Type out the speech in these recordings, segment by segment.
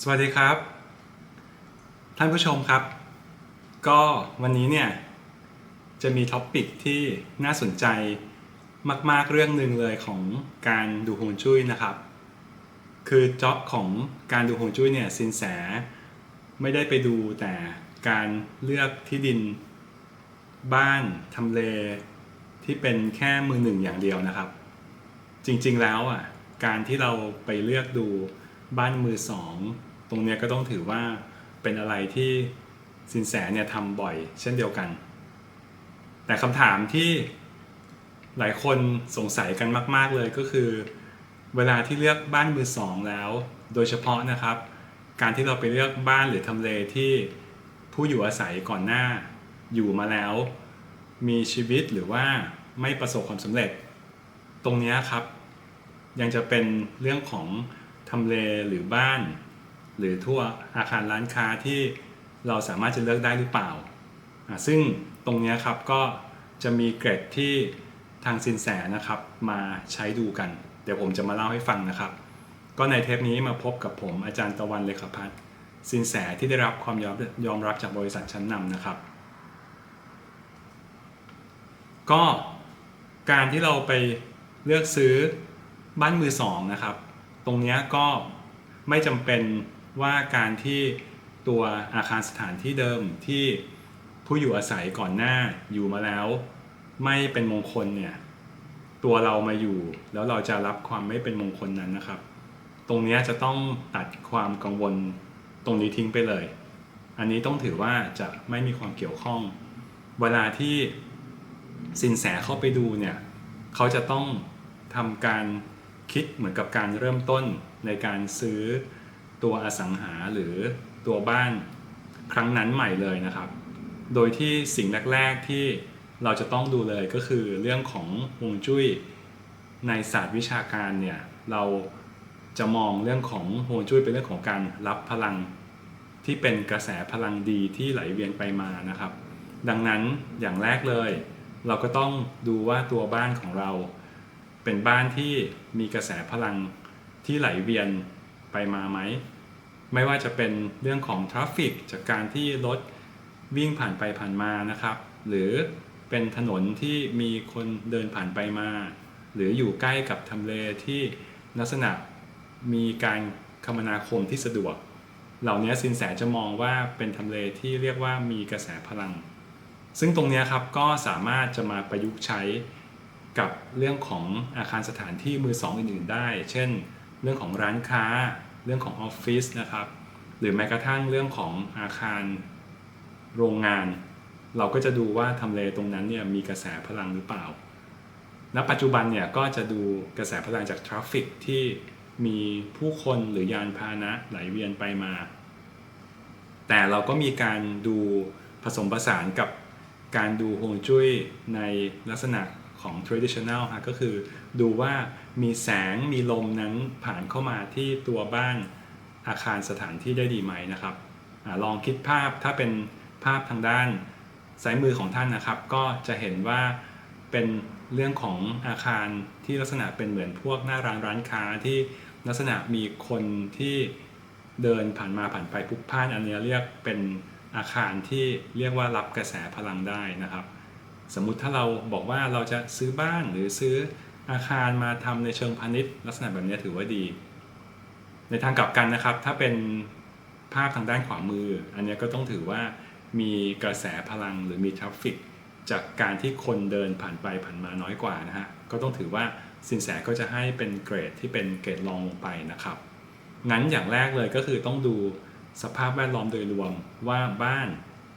สวัสดีครับ ท่านผู้ชมครับ ก็วันนี้เนี่ย จะมีท็อปปิกที่น่าสนใจมาก ๆ เรื่องหนึ่งเลยของการดูฮวงจุ้ยนะครับ คือจ็อบของการดูฮวงจุ้ยเนี่ยสินแสไม่ได้ไปดูแต่การเลือกที่ดิน บ้านทำเลที่เป็นแค่มือหนึ่งอย่างเดียวนะครับ จริงๆแล้วอะการที่เราไปเลือกดูบ้านมือสอง ตรงเนี้ยก็ต้องถือว่าเป็นอะไรที่สินแสเนี่ยทำบ่อยเช่นเดียวกัน แต่คำถามที่หลายคนสงสัยกันมาก ๆเลยก็คือ เวลาที่เลือกบ้านมือสองแล้ว โดยเฉพาะนะครับ การที่เราไปเลือกบ้านหรือทำเลที่ผู้อยู่อาศัยก่อนหน้า อยู่มาแล้ว มีชีวิตหรือว่าไม่ประสบความสำเร็จ ตรงนี้ครับ ยังจะเป็นเรื่องของทำเลหรือบ้าน หรือทั่วอาคารร้านค้าที่เราสามารถจะเลือกได้หรือเปล่า ซึ่งตรงนี้ครับก็จะมีเกรดที่ทางสินแสนะครับมาใช้ดูกัน เดี๋ยวผมจะมาเล่าให้ฟังนะครับ ก็ในเทปนี้มาพบกับผมอาจารย์ตะวันเลขาพัฒน์สินแสที่ได้รับความยอมยอมรับจากบริษัทชั้นนำนะครับ ก็การที่เราไปเลือกซื้อบ้านมือสองนะครับ ตรงนี้ก็ไม่จำเป็น ว่าการที่ตัวอาคารสถานที่เดิมที่ผู้อยู่อาศัยก่อนหน้าอยู่มาแล้ว ไม่เป็นมงคลเนี่ย ตัวเรามาอยู่แล้วเราจะรับความไม่เป็นมงคลนั้นนะครับ ตรงนี้จะต้องตัดความกังวลตรงนี้ทิ้งไปเลย อันนี้ต้องถือว่าจะไม่มีความเกี่ยวข้อง เวลาที่สินแสเข้าไปดูเนี่ยเขาจะต้องทำการคิดเหมือนกับการเริ่มต้นในการซื้อ ตัวอสังหาหรือตัวบ้านครั้งนั้นใหม่เลยนะครับ โดยที่สิ่งแรก ๆ ที่เราจะต้องดูเลยก็คือเรื่องของฮวงจุ้ยในศาสตร์วิชาการเนี่ยเราจะมองเรื่องของฮวงจุ้ยเป็นเรื่องของการรับพลังที่เป็นกระแสพลังดีที่ไหลเวียนไปมานะครับ ดังนั้นอย่างแรกเลย เราก็ต้องดูว่าตัวบ้านของเรา เป็นบ้านที่มีกระแสพลังที่ไหลเวียนไปมาไหม ไม่ว่าจะเป็นเรื่องของทราฟฟิกจากการที่รถวิ่งผ่านไปผ่านมานะครับ หรือเป็นถนนที่มีคนเดินผ่านไปมา หรืออยู่ใกล้กับทำเลที่ลักษณะมีการคมนาคมที่สะดวก เหล่านี้สินแสจะมองว่าเป็นทำเลที่เรียกว่ามีกระแสพลัง ซึ่งตรงนี้ครับก็สามารถจะมาประยุกต์ใช้กับเรื่องของอาคารสถานที่มือสองอื่นๆได้ เช่น เรื่องของร้านค้า เรื่องของออฟฟิศนะครับ หรือแม้กระทั่งเรื่องของอาคารโรงงาน เราก็จะดูว่าทำเลตรงนั้นเนี่ยมีกระแสพลังหรือเปล่า ณ ปัจจุบันเนี่ยก็จะดูกระแสพลังจากทราฟฟิกที่มีผู้คนหรือยานพาหนะไหลเวียนไปมา แต่เราก็มีการดูผสมผสานกับการดูฮวงจุ้ยในลักษณะของ traditional ฮะก็คือ ดูว่ามีแสงมีลมนั้นผ่านเข้ามาที่ตัวบ้านอาคารสถานที่ได้ดีไหมนะครับอลองคิดภาพถ้าเป็นภาพทางด้านซ้ายมือของท่านนะครับ ก็จะเห็นว่าเป็นเรื่องของอาคารที่ลักษณะเป็นเหมือนพวกหน้าร้านร้านค้าที่ลักษณะมีคนที่เดินผ่านมาผ่านไปพลุกพล่านอันนี้เรียกเป็นอาคารที่เรียกว่ารับกระแสพลังได้นะครับ สมมุติถ้าเราบอกว่าเราจะซื้อบ้านหรือซื้อ อาคารมาทำในเชิงพาณิชย์ลักษณะแบบนี้ถือว่าดี ในทางกลับกันนะครับ ถ้าเป็นภาพทางด้านขวามือ อันนี้ก็ต้องถือว่ามีกระแสพลังหรือมีทราฟฟิกจากการที่คนเดินผ่านไปผ่านมาน้อยกว่านะฮะก็ต้องถือว่าสินแสก็จะให้เป็นเกรดที่เป็นเกรดรองลงไปนะครับ งั้นอย่างแรกเลยก็คือต้องดูสภาพแวดล้อมโดยรวมว่าบ้าน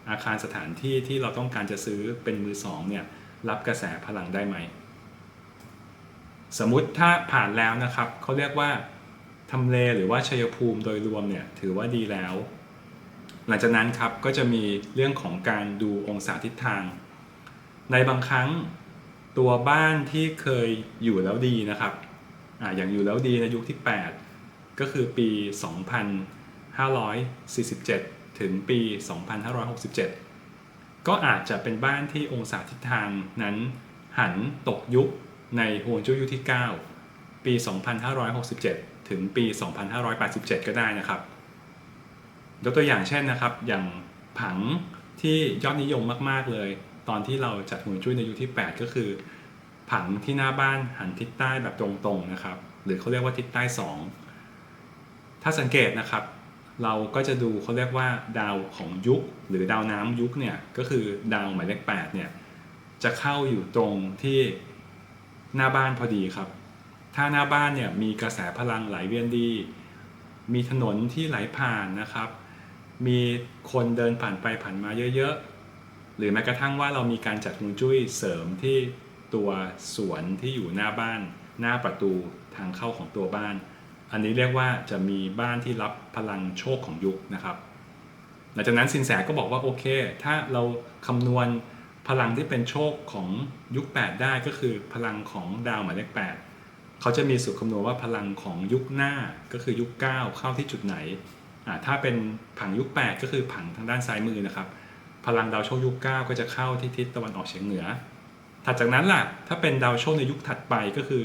อาคารสถานที่ที่เราต้องการจะซื้อเป็นมือสองเนี่ยรับกระแสพลังได้ไหม สมมุติถ้าผ่านแล้วนะครับเขาเรียกว่าทำเลหรือว่าชัยภูมิโดยรวมเนี่ยถือว่าดีแล้ว หลังจากนั้นครับก็จะมีเรื่องของการดูองศาทิศทาง ในบางครั้งตัวบ้านที่เคยอยู่แล้วดีนะครับออย่างอยู่แล้วดีในยุคที่ 8 ก็คือปี 2547 ถึงปี 2567 ก็อาจจะเป็นบ้านที่องศาทิศทางนั้นหันตกยุค ในฮวงจุ้ยยุคที่ 9 ปี 2567 ถึงปี 2587 ก็ได้นะครับ ยกตัวอย่างเช่นนะครับ อย่างผังที่ยอดนิยมมาก ๆ เลย ตอนที่เราจัดฮวงจุ้ยในยุคที่ 8 ก็คือ ผังที่หน้าบ้านหันทิศใต้แบบตรงๆนะครับ หรือเขาเรียกว่าทิศใต้ 2 ถ้าสังเกตนะครับ เราก็จะดูเขาเรียกว่าดาวของยุค หรือดาวน้ำยุคเนี่ยก็คือดาวหมายเลข8เนี่ยจะเข้าอยู่ตรงที่ หน้าบ้านพอดีครับ ถ้าหน้าบ้านเนี่ยมีกระแสพลังไหลเวียนดี มีถนนที่ไหลผ่านนะครับ มีคนเดินผ่านไปผ่านมาเยอะๆ หรือแม้กระทั่งว่าเรามีการจัดฮวงจุ้ยเสริมที่ตัวสวนที่อยู่หน้าบ้าน หน้าประตูทางเข้าของตัวบ้าน อันนี้เรียกว่าจะมีบ้านที่รับพลังโชคของยุคนะครับ หลังจากนั้นสินแสก็บอกว่าโอเค ถ้าเราคำนวณ พลังที่เป็นโชคของยุค 8 ได้ก็คือพลังของดาวหมายเลข8เขาจะมีสูตรคำนวณว่าพลังของยุคหน้าก็คือยุค 9 เข้าที่จุดไหนถ้าเป็นผังยุค 8 ก็คือผังทางด้านซ้ายมือนะครับ พลังดาวโชคยุค 9 ก็จะเข้าที่ทิศตะวันออกเฉียงเหนือ ถัดจากนั้นล่ะ ถ้าเป็นดาวโชคในยุคถัดไปก็คือ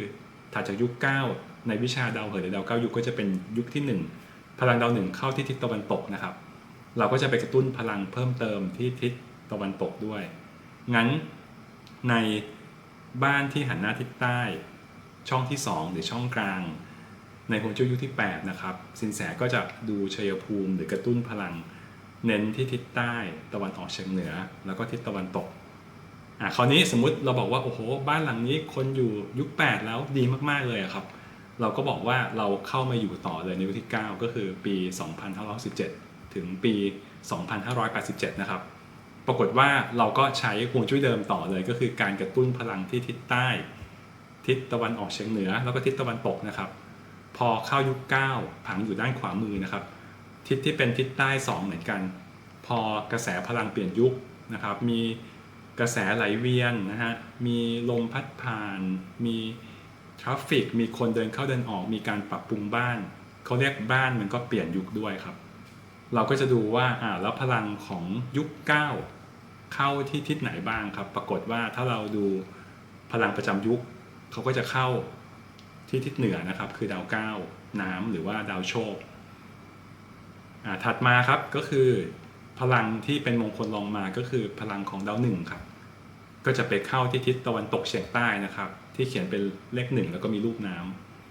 ถัดจากยุค 9 ในวิชาดาวเหินหรือดาวเก้ายุคก็จะเป็นยุคที่ 1 พลังดาวหนึ่งเข้าที่ทิศตะวันตกนะครับ เราก็จะไปกระตุ้นพลังเพิ่มเติมที่ทิศตะวันตกด้วย งั้นในบ้านที่หันหน้าทิศใต้ ช่องที่ 2 หรือช่องกลาง ในฮวงจุ้ยยุคที่ 8 นะครับสินแสก็จะดูชัยภูมิหรือกระตุ้นพลัง เน้นที่ทิศใต้ตะวันออกเฉียงเหนือ แล้วก็ทิศตะวันตกอะคราวนี้สมมุติเราบอกว่าโอ้โหบ้านหลังนี้คนอยู่ยุค 8 แล้วดีมากๆเลยอะครับ เราก็บอกว่าเราเข้ามาอยู่ต่อเลยในยุคที่ 9 ก็คือปี 2517 ถึงปี 2587 นะครับ ปรากฏว่าเราก็ใช้ฮวงจุ้ยเดิมต่อเลย ก็คือการกระตุ้นพลังที่ทิศใต้ ทิศตะวันออกเฉียงเหนือ แล้วก็ทิศตะวันตกนะครับ พอเข้ายุค9ผังอยู่ด้านขวามือนะครับ ทิศที่เป็นทิศใต้ 2 เหมือนกัน พอกระแสพลังเปลี่ยนยุคนะครับ มีกระแสไหลเวียนนะฮะมีลมพัดผ่าน มีทราฟฟิกมีคนเดินเข้าเดินออกมีการปรับปรุงบ้านเขาเรียกบ้านมันก็เปลี่ยนยุคด้วยครับ เราก็จะดูว่าอ่าแล้วพลังของยุค 9 เข้าที่ทิศไหนบ้างครับ ปรากฏว่าถ้าเราดูพลังประจำยุคเขาก็จะเข้าที่ทิศเหนือนะครับ คือดาวเก้าน้ำหรือว่าดาวโชคอ่าถัดมาครับก็คือพลังที่เป็นมงคลรองมาก็คือพลังของดาวหนึ่งครับ ก็จะไปเข้าที่ทิศตะวันตกเฉียงใต้นะครับ ที่เขียนเป็นเลขหนึ่งแล้วก็มีรูปน้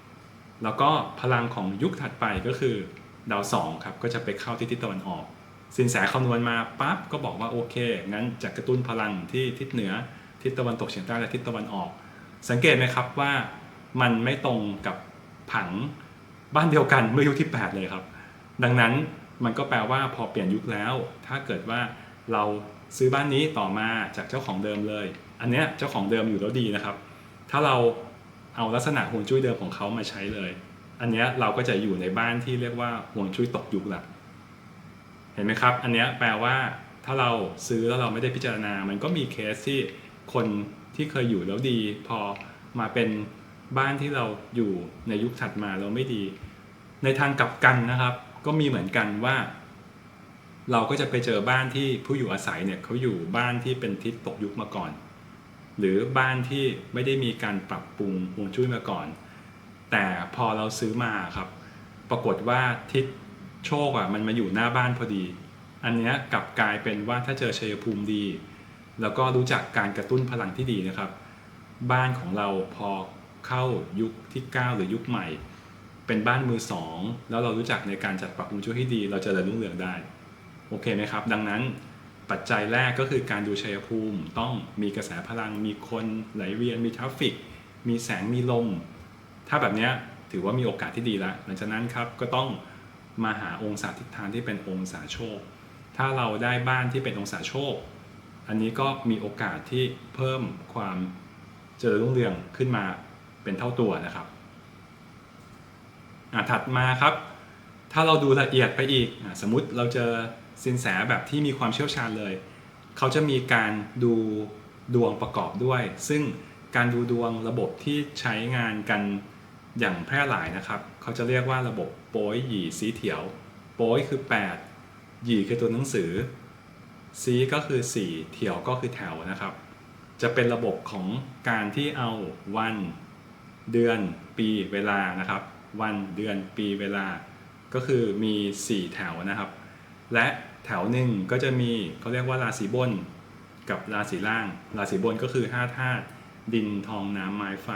ำแล้วก็พลังของยุคถัดไปก็คือ ดาวสองครับก็จะไปเข้าที่ทิศตะวันออกสินแสคำนวณมาปั๊บก็บอกว่าโอเค งั้นจะกระตุ้นพลังที่ทิศเหนือ ทิศตะวันตกเฉียงใต้และทิศตะวันออก สังเกตไหมครับว่ามันไม่ตรงกับผังบ้านเดียวกันเมื่อยุคที่ 8 เลยครับ ดังนั้นมันก็แปลว่าพอเปลี่ยนยุคแล้ว ถ้าเกิดว่าเราซื้อบ้านนี้ต่อมาจากเจ้าของเดิมเลย อันเนี้ยเจ้าของเดิมอยู่แล้วดีนะครับ ถ้าเราเอาลักษณะห่วงจุ้ยเดิมของเขามาใช้เลย อันนี้เราก็จะอยู่ในบ้านที่เรียกว่าห่วงจุ้ยตกยุคละเห็นไหมครับ อันนี้แปลว่าถ้าเราซื้อแล้วเราไม่ได้พิจารณา มันก็มีเคสที่คนที่เคยอยู่แล้วดี พอมาเป็นบ้านที่เราอยู่ในยุคถัดมาเราไม่ดี ในทางกลับกันนะครับ ก็มีเหมือนกันว่า เราก็จะไปเจอบ้านที่ผู้อยู่อาศัยเนี่ยเขาอยู่บ้านที่เป็นทิศตกยุคมาก่อน หรือบ้านที่ไม่ได้มีการปรับปรุงฮวงจุ้ยมาก่อน แต่พอเราซื้อมาครับ ปรากฏว่าทิศโชคอะมันมาอยู่หน้าบ้านพอดี อันเนี้ยกลับกลายเป็นว่าถ้าเจอชัยภูมิดี แล้วก็รู้จักการกระตุ้นพลังที่ดีนะครับ บ้านของเราพอเข้ายุคที่ 9 หรือยุคใหม่ เป็นบ้านมือสองแล้วเรารู้จักในการจัดปรับปรุงช่วยให้ดี เราจะเริญรุ่งเรืองได้โอเคไหมครับ ดังนั้นปัจจัยแรกก็คือการดูชัยภูมิ ต้องมีกระแสพลังมีคนไหลเวียนมีทราฟฟิก มีแสงมีลม ถ้าแบบนี้ถือว่ามีโอกาสที่ดีแล้วหลังจากนั้นครับก็ต้องมาหาองศาทิศทางที่เป็นองศาโชค ถ้าเราได้บ้านที่เป็นองศาโชค อันนี้ก็มีโอกาสที่เพิ่มความเจริญรุ่งเรืองขึ้นมาเป็นเท่าตัวนะครับอะถัดมาครับ ถ้าเราดูละเอียดไปอีกอสมมุติเราเจอสินแสแบบที่มีความเชี่ยวชาญเลย เขาจะมีการดูดวงประกอบด้วย ซึ่งการดูดวงระบบที่ใช้งานกัน อย่างแพร่หลายนะครับ เขาจะเรียกว่าระบบโป้ยหยีสีเถียวโป้ยคือ 8 หยีคือตัวหนังสือซีก็คือ 4 เถียวก็คือแถวนะครับ จะเป็นระบบของการที่เอาวัน เดือน ปีเวลานะครับ วันเดือนปีเวลา ก็คือมี 4 แถวนะครับ และแถวหนึ่งก็จะมีเขาเรียกว่าราศีบน กับราศีล่าง ราศีบนก็คือ5ธาตุดินทองน้ำไม้ไฟ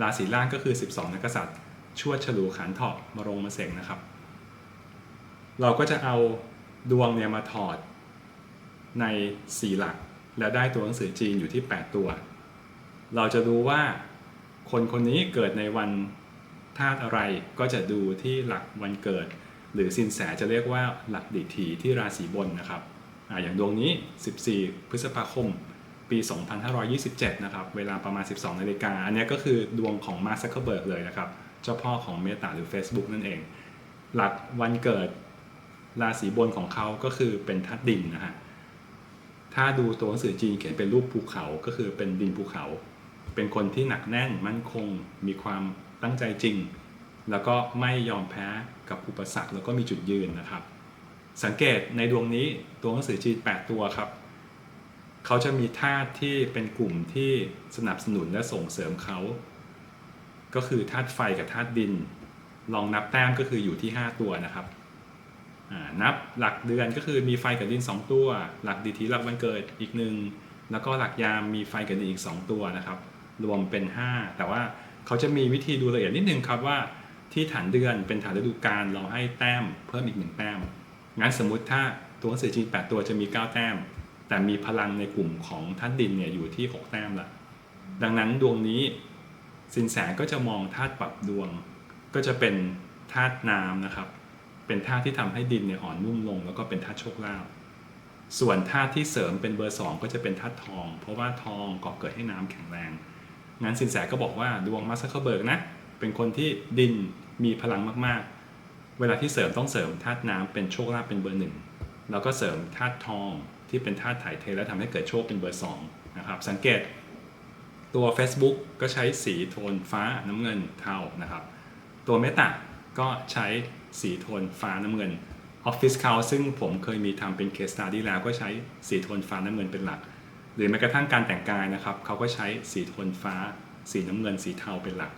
ราศีล่างก็คือ 12 นักษัตริย์ชวดฉลูขันเถาะมะรงมะเสงนะครับ เราก็จะเอาดวงเนี่ยมาถอดใน 4 หลัก แล้วได้ตัวหนังสือจีนอยู่ที่ 8 ตัว เราจะดูว่าคนคนนี้เกิดในวันธาตุอะไรก็จะดูที่หลักวันเกิด หรือสินแสจะเรียกว่าหลักดิถีที่ราศีบนนะครับออย่างดวงนี้ 14 พฤษภาคม ปี 2527 นะครับ เวลาประมาณ 12 นาฬิกา อันนี้ก็คือดวงของมาร์คซักเคเบิร์กเลยนะครับ เจ้าพ่อของเมตาหรือ Facebook นั่นเอง หลักวันเกิดราศีบนของเขาก็คือเป็นทัดดินนะฮะ ถ้าดูตัวหนังสือจีนเขียนเป็นรูปภูเขา ก็คือเป็นดินภูเขา เป็นคนที่หนักแน่นมั่นคง มีความตั้งใจจริง แล้วก็ไม่ยอมแพ้กับอุปสรรค แล้วก็มีจุดยืนนะครับ สังเกตในดวงนี้ตัวหนังสือจีน 8 ตัวครับ เขาจะมีธาตุที่เป็นกลุ่มที่สนับสนุนและส่งเสริมเขา ก็คือธาตุไฟกับธาตุดิน ลองนับแต้มก็คืออยู่ที่ 5 ตัวนะครับนับหลักเดือนก็คือมีไฟกับดิน 2 ตัว หลักดีทีหลักวันเกิดอีกหนึ่งแล้วก็หลักยามมีไฟกับดินอีก 2 ตัวนะครับ รวมเป็น 5 แต่ว่าเขาจะมีวิธีดูละเอียดนิดนึงครับว่าที่ฐานเดือนเป็นฐานฤดูกาลเราให้แต้มเพิ่มอีกหนึ่งแต้มงั้นสมมุติถ้าตัวหนังสือจีน8ตัวจะมี 9 แต้ม แต่มีพลังในกลุ่มของธาตุดินเนี่ยอยู่ที่ 6 แต้มละดังนั้นดวงนี้สินแสก็จะมองธาตุปรับดวง ก็จะเป็นธาตุน้ำนะครับ เป็นธาตุที่ทำให้ดินเนี่ยอ่อนนุ่มลง แล้วก็เป็นธาตุโชคลาภส่วนธาตุที่เสริมเป็นเบอร์ 2 ก็จะเป็นธาตุทอง เพราะว่าทองก่อเกิดให้น้ำแข็งแรงงั้นสินแสก็บอกว่าดวงมาสเคเบิร์กนะเป็นคนที่ดินมีพลังมากๆ เวลาที่เสริมต้องเสริมธาตุน้ำเป็นโชคลาภเป็นเบอร์หนึ่งแล้วก็เสริมธาตุทอง ที่เป็นธาตุถ่ายเทและทำให้เกิดโชคเป็นเบอร์สองนะครับสังเกตตัว Facebook ก็ใช้สีโทนฟ้าน้ำเงินเทานะครับ ตัวเมตาก็ใช้สีโทนฟ้าน้ำเงิน Office c o u ซึ่งผมเคยมีทำเป็น case study แล้วก็ใช้สีโทนฟ้าน้ำเงินเป็นหลัก หรือแม้กระทั่งการแต่งกายนะครับเขาก็ใช้สีโทนฟ้า สีน้ำเงิน สีเทาเป็นหลัก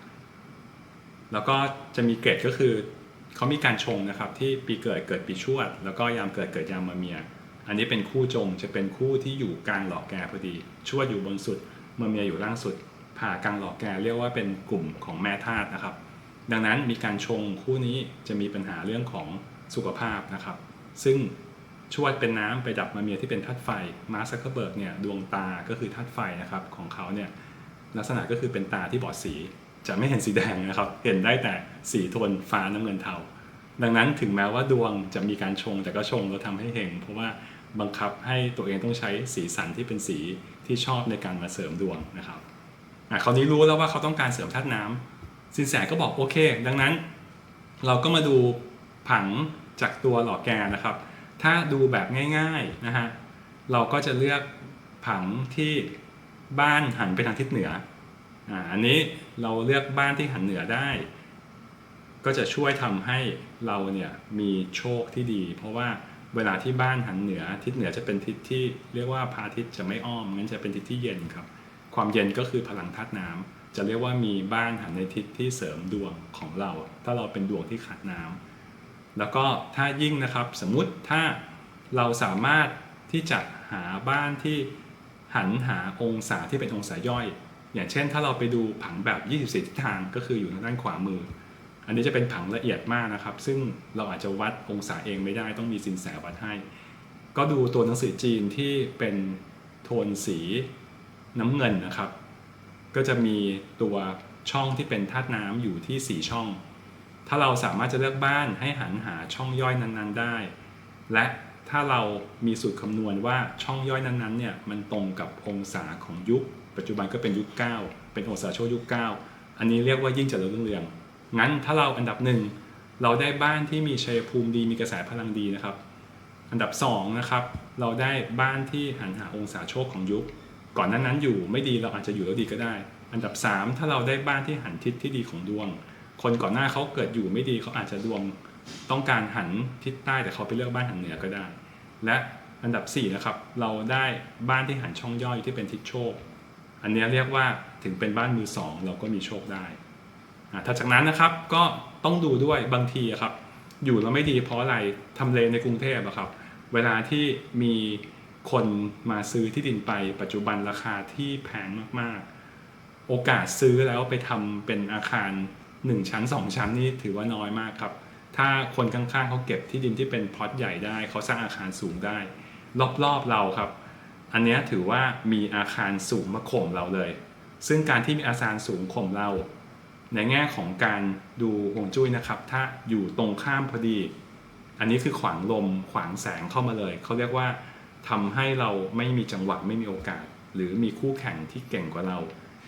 แล้วก็จะมีเกรดก็คือเขามีการชงนะครับที่ปีเกิดเกิดปีชวด แล้วก็ยามเกิดเกิดยามมาเมีย อันนี้เป็นคู่จงจะเป็นคู่ที่อยู่กลางหลอกแกพอดี ชวดอยู่บนสุดมาเมียอยู่ล่างสุด ผ่ากลางหลอกแกเรียกว่าเป็นกลุ่มของแม่ธาตุนะครับ ดังนั้นมีการชงคู่นี้จะมีปัญหาเรื่องของสุขภาพนะครับ ซึ่งชวดเป็นน้ำไปดับมาเมียที่เป็นธาตุไฟ มาร์ซักเครเบิร์กเนี่ยดวงตาก็คือธาตุไฟนะครับของเขาเนี่ยลักษณะก็คือเป็นตาที่บอดสีจะไม่เห็นสีแดงนะครับ เห็นได้แต่สีโทนฟ้าน้ำเงินเทา ดังนั้นถึงแม้ว่าดวงจะมีการชงแต่ก็ชงแล้วทำให้เห็นเพราะว่า บังคับให้ตัวเองต้องใช้สีสันที่เป็นสีที่ชอบในการมาเสริมดวงนะครับอะคราวนี้รู้แล้วว่าเขาต้องการเสริมธาตุน้ำสินแสก็บอกโอเค ดังนั้น เราก็มาดูผังจากตัวหล่อแกนนะครับ ถ้าดูแบบง่ายๆนะฮะเราก็จะเลือกผังที่บ้านหันไปทางทิศเหนืออ่าอันนี้เราเลือกบ้านที่หันเหนือได้ ก็จะช่วยทำให้เราเนี่ยมีโชคที่ดี เพราะว่า เวลาที่บ้านหันเหนือทิศเหนือจะเป็นทิศที่เรียกว่าพระอาทิตย์จะไม่อ้อมงั้นจะเป็นทิศที่เย็นครับ ความเย็นก็คือพลังธาตุน้ำจะเรียกว่ามีบ้านหันในทิศที่เสริมดวงของเรา ถ้าเราเป็นดวงที่ขาดน้ำแล้วก็ถ้ายิ่งนะครับสมมุติถ้าเราสามารถที่จะหาบ้านที่หันหาองศาที่เป็นองศาย่อย อย่างเช่นถ้าเราไปดูผังแบบ 24 ทิศทางก็คืออยู่ทางด้านขวามือ อันนี้จะเป็นผังละเอียดมากนะครับ ซึ่งเราอาจจะวัดองศาเองไม่ได้ต้องมีสินแสวัดให้ ก็ดูตัวหนังสือจีนที่เป็นโทนสีน้ำเงินนะครับ ก็จะมีตัวช่องที่เป็นธาตุน้ำอยู่ที่ 4 ช่อง ถ้าเราสามารถจะเลือกบ้านให้หันหาช่องย่อยนั้นๆได้ และถ้าเรามีสูตรคำนวณว่าช่องย่อยนั้นๆเนี่ยมันตรงกับองศาของยุค ปัจจุบันก็เป็นยุค 9 เป็นองศาโชยุค 9 อันนี้เรียกว่ายิ่งเจริญรุ่งเรือง งั้นถ้าเราอันดับหนึ่งเราได้บ้านที่มีชัยภูมิดีมีกระแสพลังดีนะครับ อันดับ2นะครับเราได้บ้านที่หันหาองศาโชคของยุค ก่อนนั้นนั้นอยู่ไม่ดีเราอาจจะอยู่แล้วดีก็ได้ อันดับ 3 ถ้าเราได้บ้านที่หันทิศที่ดีของดวง คนก่อนหน้าเขาเกิดอยู่ไม่ดีเขาอาจจะดวงต้องการหันทิศใต้แต่เขาไปเลือกบ้านหันเหนือก็ได้ และอันดับ4นะครับเราได้บ้านที่หันช่องย่อยที่เป็นทิศโชค อันนี้เรียกว่าถึงเป็นบ้านมือสองเราก็มีโชคได้ ถ้าจากนั้นนะครับก็ต้องดูด้วยบางทีครับ อยู่แล้วไม่ดีเพราะอะไรทำเลในกรุงเทพอะครับ เวลาที่มีคนมาซื้อที่ดินไปปัจจุบันราคาที่แพงมากๆ โอกาสซื้อแล้วไปทำเป็นอาคาร 1 ชั้น 2 ชั้นนี่ถือว่าน้อยมากครับ ถ้าคนข้างๆเขาเก็บที่ดินที่เป็นพอตใหญ่ได้เขาสร้างอาคารสูงได้ รอบๆเราครับ อันนี้ถือว่ามีอาคารสูงมาข่มเราเลย ซึ่งการที่มีอาคารสูงข่มเรา ในแง่ของการดูฮวงจุ้ยนะครับ ถ้าอยู่ตรงข้ามพอดี อันนี้คือขวางลมขวางแสงเข้ามาเลย เขาเรียกว่าทำให้เราไม่มีจังหวะไม่มีโอกาส หรือมีคู่แข่งที่เก่งกว่าเรา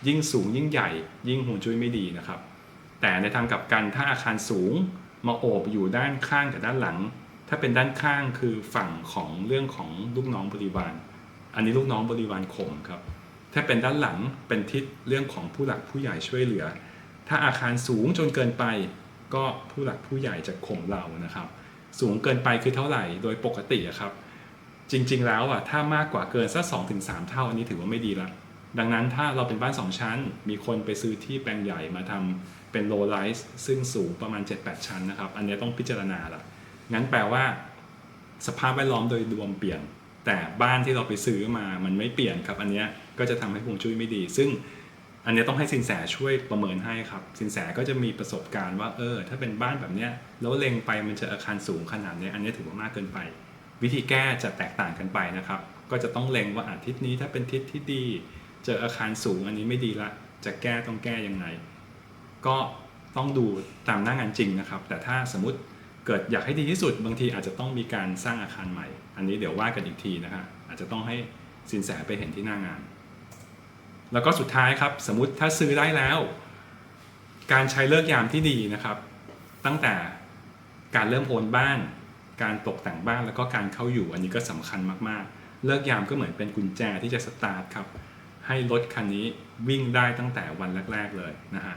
ยิ่งสูงยิ่งใหญ่ ยิ่งฮวงจุ้ยไม่ดีนะครับ แต่ในทางกลับกันถ้าอาคารสูงมาโอบอยู่ด้านข้างกับด้านหลัง ถ้าเป็นด้านข้างคือฝั่งของเรื่องของลูกน้องบริวารอันนี้ลูกน้องบริวารข่มครับ ถ้าเป็นด้านหลังเป็นทิศเรื่องของผู้หลักผู้ใหญ่ช่วยเหลือ ถ้าอาคารสูงจนเกินไป ก็ผู้หลักผู้ใหญ่จะข่มเรานะครับ สูงเกินไปคือเท่าไหร่โดยปกติอะครับจริง ๆ แล้วอะถ้ามากกว่าเกินสักสองถึงสามเท่าอันนี้ถือว่าไม่ดีละดังนั้นถ้าเราเป็นบ้าน 2 ชั้น มีคนไปซื้อที่แปลงใหญ่มาทำเป็น low rise ซึ่งสูงประมาณ 7-8 ชั้นนะครับ อันนี้ต้องพิจารณาละงั้นแปลว่า สภาพแวดล้อมโดยรวมเปลี่ยน แต่บ้านที่เราไปซื้อมามันไม่เปลี่ยนครับ อันนี้ก็จะทำให้ฮวงจุ้ยไม่ดี ซึ่ง อันนี้ต้องให้สินแสช่วยประเมินให้ครับ สินแสก็จะมีประสบการณ์ว่าเออ ถ้าเป็นบ้านแบบเนี้ยแล้วเล็งไปมันจะอาคารสูงขนาดเนี้ยอันนี้ถือว่ามากเกินไป วิธีแก้จะแตกต่างกันไปนะครับ ก็จะต้องเล็งว่าอาทิศนี้ถ้าเป็นทิศที่ดี เจออาคารสูงอันนี้ไม่ดีละ จะแก้ต้องแก้ยังไง ก็ต้องดูตามหน้างานจริงนะครับ แต่ถ้าสมมติเกิดอยากให้ดีที่สุด บางทีอาจจะต้องมีการสร้างอาคารใหม่ อันนี้เดี๋ยวว่ากันอีกทีนะครับอาจจะต้องให้สินแสไปเห็นที่หน้างาน แล้วก็สุดท้ายครับสมมติถ้าซื้อได้แล้ว การใช้เลิกยามที่ดีนะครับ ตั้งแต่การเริ่มโอนบ้าน การตกแต่งบ้านแล้วก็การเข้าอยู่อันนี้ก็สำคัญมากๆ เลิกยามก็เหมือนเป็นกุญแจที่จะสตาร์ทครับให้รถคันนี้วิ่งได้ตั้งแต่วันแรก ๆเลยนะฮะ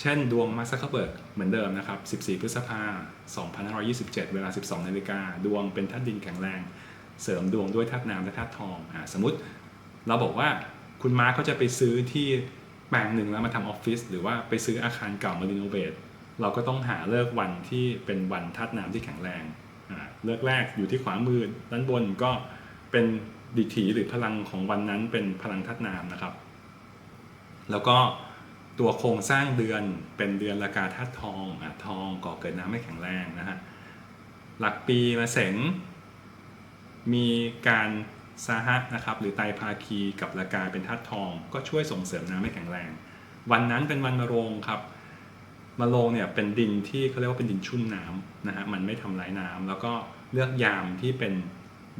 เช่นดวงมาร์คซักเคอร์เบิร์กเหมือนเดิมนะครับ 14 พฤษภา2527 เวลา 12 นาฬิกา ดวงเป็นธาตุดินแข็งแรง เสริมดวงด้วยธาตุน้ำและธาตุทองอ่าสมมติเราบอกว่า คุณมาร์คเขาจะไปซื้อที่แปลงหนึ่งแล้วมาทำออฟฟิศหรือว่าไปซื้ออาคารเก่ามารีโนเวทเราก็ต้องหาเลิกวันที่เป็นวันธาตุน้ำที่แข็งแรงเลิกแรกอยู่ที่ขวามือด้านบนก็เป็นดิถีหรือพลังของวันนั้นเป็นพลังธาตุน้ำนะครับ แล้วก็ตัวโครงสร้างเดือนเป็นเดือนราคาธาตุทองอะทองก่อเกิดน้ำไม่แข็งแรงนะฮะหลักปีมาเสงมีการ สาหะนะครับหรือไตรภาคีกับราคาเป็นธาตุทอง ก็ช่วยส่งเสริมน้ำให้แข็งแรง วันนั้นเป็นวันมะโรงครับมะโรงเนี่ยเป็นดินที่เขาเรียกว่าเป็นดินชุ่มน้ำนะฮะมันไม่ทำลายน้ำแล้วก็เลือกยามที่เป็น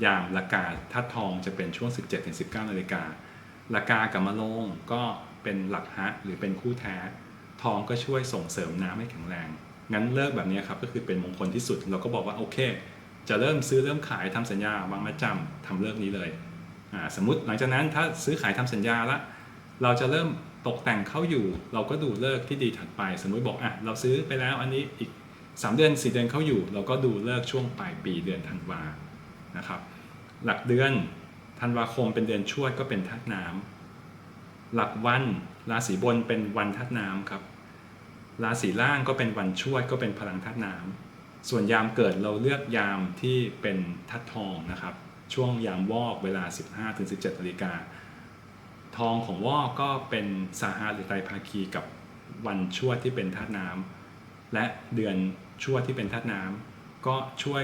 ยามราคาธาตุทองจะเป็นช่วง 17-19นาฬิการาคากับมะโรงก็เป็นหลักฮะหรือเป็นคู่แท้ ทองก็ช่วยส่งเสริมน้ำให้แข็งแรงงั้นเลิกแบบนี้ครับก็คือเป็นมงคลที่สุดเราก็บอกว่าโอเค จะเริ่มซื้อเริ่มขายทำสัญญาวางมาจำทำเลิกนี้เลยอ่าสมมติหลังจากนั้นถ้าซื้อขายทำสัญญาละเราจะเริ่มตกแต่งเข้าอยู่ เราก็ดูเลิกที่ดีถัดไป สมมุติบอกอะเราซื้อไปแล้วอันนี้อีก 3 เดือน 4 เดือนเข้าอยู่ เราก็ดูเลิกช่วงปลายปีเดือนธันวานะครับ หลักเดือนธันวาคมเป็นเดือนชวดก็เป็นธาตุน้ำหลักวันราศีบนเป็นวันธาตุน้ำครับราศีล่างก็เป็นวันชวดก็เป็นพลังธาตุน้ำ ส่วนยามเกิดเราเลือกยามที่เป็นธาตุทองนะครับ ช่วงยามวอกเวลา 15-17นาฬิกาทองของวอกก็เป็นสาหะหรือไตรภาคีกับวันชวดที่เป็นธาตุน้ำและเดือนชวดที่เป็นธาตุน้ำก็ช่วย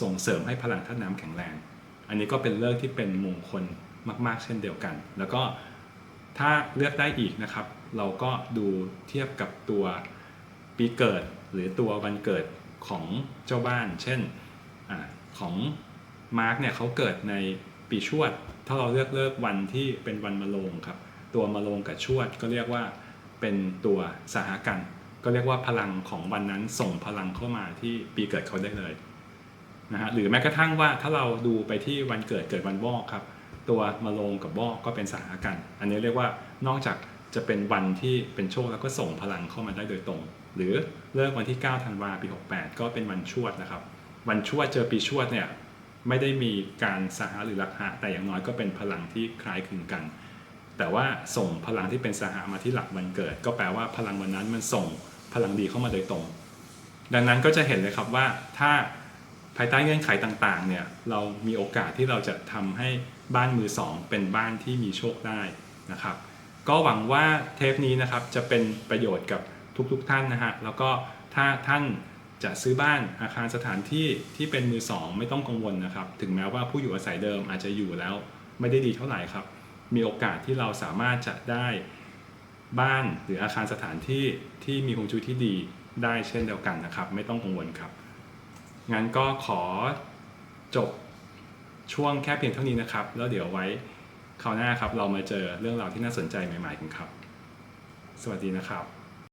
ส่งเสริมให้พลังธาตุน้ำแข็งแรง อันนี้ก็เป็นเลิกที่เป็นมงคลมาก ๆ เช่นเดียวกัน แล้วก็ถ้าเลือกได้อีกนะครับ เราก็ดูเทียบกับตัวปีเกิดหรือตัววันเกิด ของเจ้าบ้าน เช่นอของมาร์กเนี่ยเขาเกิดในปีชวด ถ้าเราเลือกเลิกวันที่เป็นวันมะโรงครับ ตัวมะโรงกับชวดก็เรียกว่าเป็นตัวสหกันก็เรียกว่าพลังของวันนั้นส่งพลังเข้ามาที่ปีเกิดเขาได้เลยนะฮะหรือแม้กระทั่งว่าถ้าเราดูไปที่วันเกิดเกิดวันวอกครับ ตัวมะโรงกับวอกก็เป็นสหกัน อันนี้เรียกว่านอกจากจะเป็นวันที่เป็นโชคแล้วก็ส่งพลังเข้ามาได้โดยตรง หรือเลิกวันที่ 9 ธันวาปี 68 ก็เป็นวันชวดนะครับ วันชวดเจอปีชวดเนี่ยไม่ได้มีการสหหรือลักหะแต่อย่างน้อยก็เป็นพลังที่คล้ายคลึงกัน แต่ว่าส่งพลังที่เป็นสหมาที่หลักวันเกิด ก็แปลว่าพลังวันนั้นมันส่งพลังดีเข้ามาโดยตรง ดังนั้นก็จะเห็นเลยครับว่าถ้าภายใต้เงื่อนไขต่างๆเนี่ยเรามีโอกาสที่เราจะทำให้บ้านมือสองเป็นบ้านที่มีโชคได้นะครับ ก็หวังว่าเทปนี้นะครับจะเป็นประโยชน์กับ ทุกๆท่านนะฮะแล้วก็ถ้าท่านจะซื้อบ้านอาคารสถานที่ที่เป็นมือสองไม่ต้องกังวลนะครับ ถึงแม้ว่าผู้อยู่อาศัยเดิมอาจจะอยู่แล้วไม่ได้ดีเท่าไหร่ครับ มีโอกาสที่เราสามารถจะได้บ้านหรืออาคารสถานที่ที่มีฮวงจุ้ยที่ดีได้เช่นเดียวกันนะครับ ไม่ต้องกังวลครับ งั้นก็ขอจบช่วงแค่เพียงเท่านี้นะครับ แล้วเดี๋ยวไว้คราวหน้าครับ เรามาเจอเรื่องราวที่น่าสนใจใหม่ๆกันครับ สวัสดีนะครับ